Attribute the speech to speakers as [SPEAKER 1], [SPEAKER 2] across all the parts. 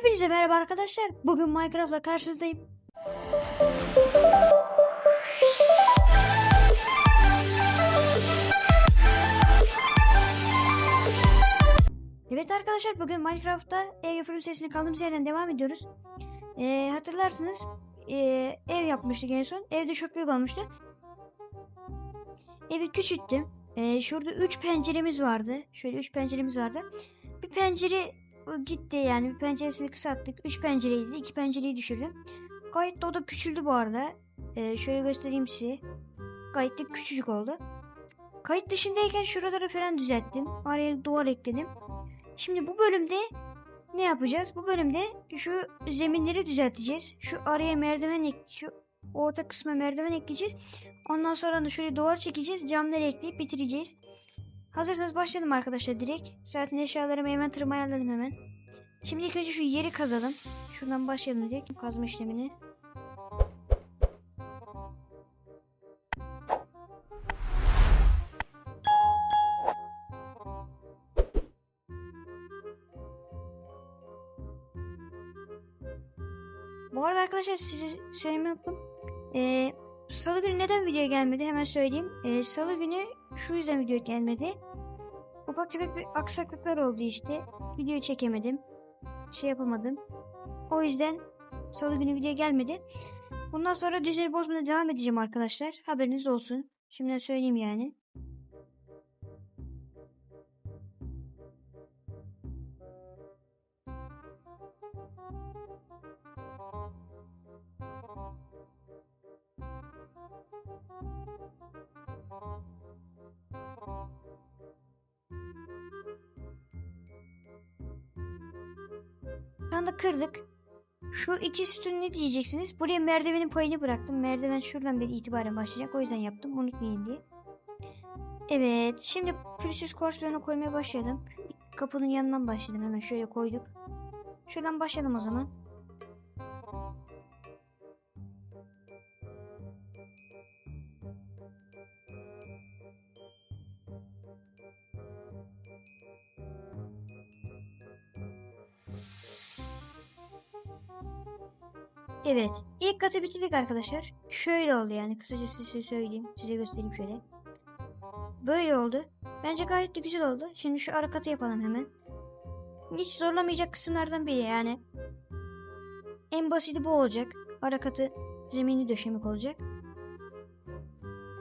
[SPEAKER 1] Hepinize merhaba arkadaşlar. Bugün Minecraft'la karşınızdayım. Evet arkadaşlar bugün Minecraft'ta ev yapım sesini kaldığımız yerden devam ediyoruz. Ee, hatırlarsınız ee, ev yapmıştık en son. Evde çok büyük olmuştu. Evi küçülttüm. Ee, şurada 3 penceremiz vardı. Şöyle 3 penceremiz vardı. Bir pencere gitti yani bir penceresini kısalttık. 3 pencereydi. 2 pencereyi düşürdüm. Gayet de o da küçüldü bu arada. Ee, şöyle göstereyim size. Gayet de küçücük oldu. Kayıt dışındayken şuraları falan düzelttim. Araya duvar ekledim. Şimdi bu bölümde ne yapacağız? Bu bölümde şu zeminleri düzelteceğiz. Şu araya merdiven ek, şu orta kısma merdiven ekleyeceğiz. Ondan sonra da şöyle duvar çekeceğiz. Camları ekleyip bitireceğiz. Hazırsanız başlayalım arkadaşlar direkt. Zaten eşyalarımı hemen tırma ayarladım hemen. Şimdi ilk önce şu yeri kazalım. Şuradan başlayalım direkt kazma işlemini. Bu arada arkadaşlar size söylemeyi unuttum. Ee, Salı günü neden video gelmedi hemen söyleyeyim. Ee, Salı günü şu yüzden video gelmedi. Ufak tefek bir aksaklıklar oldu işte. Video çekemedim. Şey yapamadım. O yüzden Salı günü video gelmedi. Bundan sonra düzeni bozmaya devam edeceğim arkadaşlar. Haberiniz olsun. Şimdiden söyleyeyim yani. Şu anda kırdık. Şu iki sütun ne diyeceksiniz? Buraya merdivenin payını bıraktım. Merdiven şuradan bir itibaren başlayacak. O yüzden yaptım. Unutmayın diye. Evet. Şimdi Quartz bloğuna koymaya başladım. Kapının yanından başladım. Hemen şöyle koyduk. Şuradan başlayalım o zaman. Evet. ilk katı bitirdik arkadaşlar. Şöyle oldu yani. Kısaca size söyleyeyim. Size göstereyim şöyle. Böyle oldu. Bence gayet de güzel oldu. Şimdi şu ara katı yapalım hemen. Hiç zorlamayacak kısımlardan biri yani. En basiti bu olacak. Ara katı zemini döşemek olacak.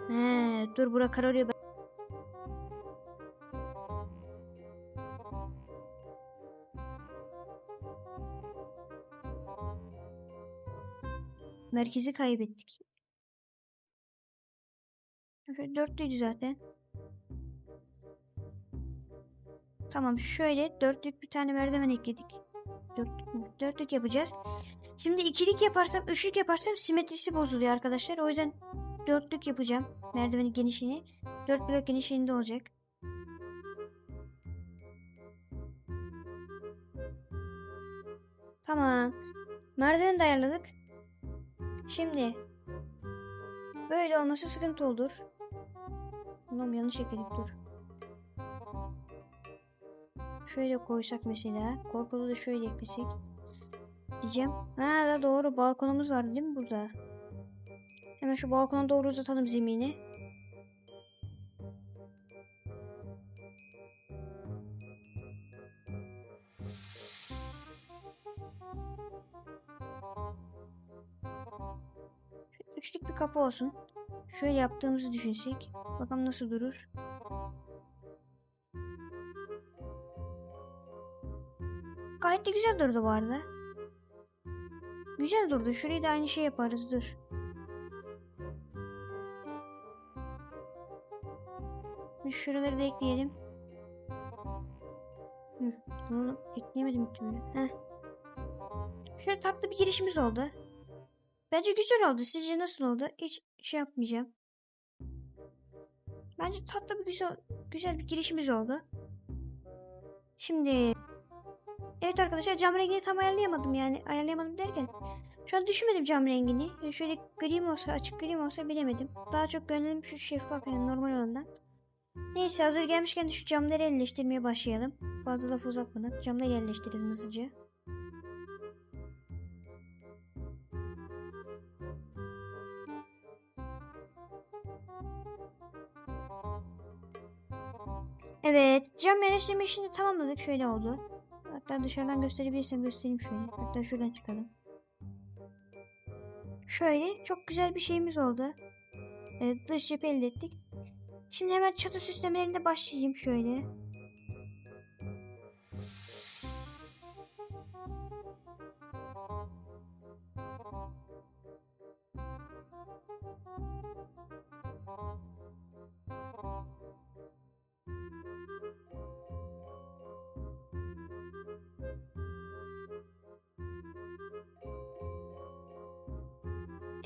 [SPEAKER 1] He, dur bura kararıyor. Merkezi kaybettik. Dörtlüydü zaten. Tamam şöyle dörtlük bir tane merdiven ekledik. Dörtlük, dörtlük yapacağız. Şimdi ikilik yaparsam, üçlük yaparsam simetrisi bozuluyor arkadaşlar. O yüzden dörtlük yapacağım. Merdivenin genişliğini. Dört blok genişliğinde olacak. Tamam. Merdiveni de ayarladık. Şimdi böyle olması sıkıntı olur. Ulan yanlış ekledik dur. Şöyle koysak mesela. Korkulu da şöyle eklesek. Diyeceğim. Ha da doğru balkonumuz vardı değil mi burada? Hemen şu balkona doğru uzatalım zemini. Üçlük bir kapı olsun. Şöyle yaptığımızı düşünsek. Bakalım nasıl durur. Gayet de güzel durdu bu arada. Güzel durdu. Şurayı da aynı şey yaparız. Dur. Şuraları da ekleyelim. Hı, bunu ekleyemedim. Heh. Şöyle tatlı bir girişimiz oldu. Bence güzel oldu. Sizce nasıl oldu? Hiç şey yapmayacağım. Bence tatlı bir güzel güzel bir girişimiz oldu. Şimdi Evet arkadaşlar cam rengini tam ayarlayamadım yani. Ayarlayamadım derken şu an düşünmedim cam rengini. Yani şöyle gri mi olsa açık gri mi olsa bilemedim. Daha çok gönlüm şu şeffaf yani normal olandan. Neyse hazır gelmişken de şu camları yerleştirmeye başlayalım. Fazla lafı uzatmadan camları yerleştirelim hızlıca. Evet cam yerleştirme işini tamamladık. Şöyle oldu. Hatta dışarıdan gösterebilirsem göstereyim şöyle. Hatta şuradan çıkalım. Şöyle çok güzel bir şeyimiz oldu. Evet, dış cephe elde ettik. Şimdi hemen çatı süslemelerinde başlayayım şöyle.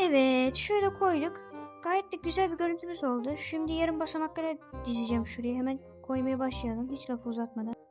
[SPEAKER 1] Evet, şöyle koyduk. Gayet de güzel bir görüntümüz oldu. Şimdi yarım basamaklara dizeceğim şuraya. Hemen koymaya başlayalım. Hiç lafı uzatmadan.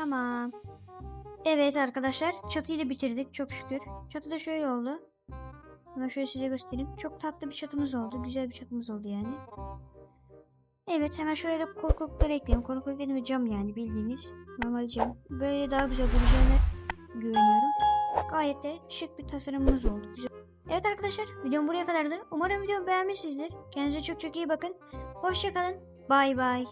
[SPEAKER 1] Tamam. Evet arkadaşlar çatıyı da bitirdik çok şükür. Çatı da şöyle oldu. Hemen şöyle size göstereyim. Çok tatlı bir çatımız oldu. Güzel bir çatımız oldu yani. Evet hemen şöyle de korkulukları ekleyelim. Korkuluk dediğim cam yani bildiğiniz. Normal cam. Böyle daha güzel duracağına güveniyorum. Gayet de şık bir tasarımımız oldu. Güzel. Evet arkadaşlar videom buraya kadardı. Umarım videomu beğenmişsinizdir. Kendinize çok çok iyi bakın. Hoşçakalın. Bay bay.